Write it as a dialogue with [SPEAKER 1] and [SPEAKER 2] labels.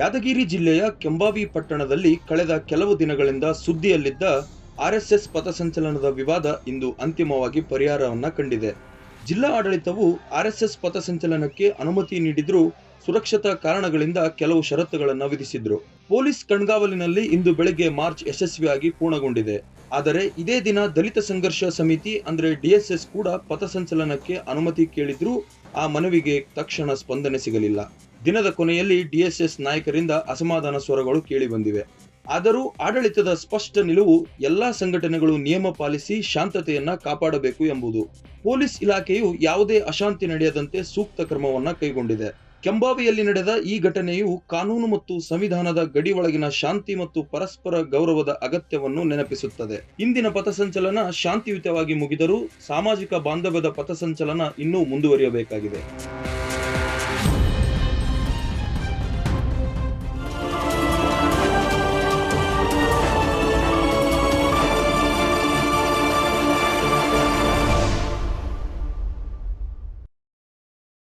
[SPEAKER 1] ಯಾದಗಿರಿ ಜಿಲ್ಲೆಯ ಕೆಂಬಾವಿ ಪಟ್ಟಣದಲ್ಲಿ ಕಳೆದ ಕೆಲವು ದಿನಗಳಿಂದ ಸುದ್ದಿಯಲ್ಲಿದ್ದ ಆರ್ಎಸ್ಎಸ್ ಪಥಸಂಚಲನದ ವಿವಾದ ಇಂದು ಅಂತಿಮವಾಗಿ ಪರಿಹಾರವನ್ನ ಕಂಡಿದೆ. ಜಿಲ್ಲಾ ಆಡಳಿತವು ಆರ್ಎಸ್ಎಸ್ ಪಥಸಂಚಲನಕ್ಕೆ ಅನುಮತಿ ನೀಡಿದ್ರೂ ಸುರಕ್ಷತಾ ಕಾರಣಗಳಿಂದ ಕೆಲವು ಷರತ್ತುಗಳನ್ನು ವಿಧಿಸಿದ್ರು. ಪೊಲೀಸ್ ಕಣ್ಗಾವಲಿನಲ್ಲಿ ಇಂದು ಬೆಳಗ್ಗೆ ಮಾರ್ಚ್ ಯಶಸ್ವಿಯಾಗಿ ಪೂರ್ಣಗೊಂಡಿದೆ. ಆದರೆ ಇದೇ ದಿನ ದಲಿತ ಸಂಘರ್ಷ ಸಮಿತಿ ಅಂದ್ರೆ ಡಿಎಸ್ಎಸ್ ಕೂಡ ಪಥಸಂಚಲನಕ್ಕೆ ಅನುಮತಿ ಕೇಳಿದ್ರೂ ಆ ಮನವಿಗೆ ತಕ್ಷಣ ಸ್ಪಂದನೆ ಸಿಗಲಿಲ್ಲ. ದಿನದ ಕೊನೆಯಲ್ಲಿ ಡಿಎಸ್ಎಸ್ ನಾಯಕರಿಂದ ಅಸಮಾಧಾನ ಸ್ವರಗಳು ಕೇಳಿಬಂದಿವೆ ಆದರೂ ಆಡಳಿತದ ಸ್ಪಷ್ಟ ನಿಲುವು ಎಲ್ಲಾ ಸಂಘಟನೆಗಳು ನಿಯಮ ಪಾಲಿಸಿ ಶಾಂತತೆಯನ್ನ ಕಾಪಾಡಬೇಕು ಎಂಬುದು. ಪೊಲೀಸ್ ಇಲಾಖೆಯು ಯಾವುದೇ ಅಶಾಂತಿ ನಡೆಯದಂತೆ ಸೂಕ್ತ ಕ್ರಮವನ್ನ ಕೈಗೊಂಡಿದೆ. ಕೆಂಬಾವಿಯಲ್ಲಿ ನಡೆದ ಈ ಘಟನೆಯು ಕಾನೂನು ಮತ್ತು ಸಂವಿಧಾನದ ಗಡಿ ಒಳಗಿನ ಶಾಂತಿ ಮತ್ತು ಪರಸ್ಪರ ಗೌರವದ ಅಗತ್ಯವನ್ನು ನೆನಪಿಸುತ್ತದೆ. ಇಂದಿನ ಪಥಸಂಚಲನ ಶಾಂತಿಯುತವಾಗಿ ಮುಗಿದರೂ ಸಾಮಾಜಿಕ ಬಾಂಧವ್ಯದ ಪಥಸಂಚಲನ ಇನ್ನೂ ಮುಂದುವರಿಯಬೇಕಾಗಿದೆ.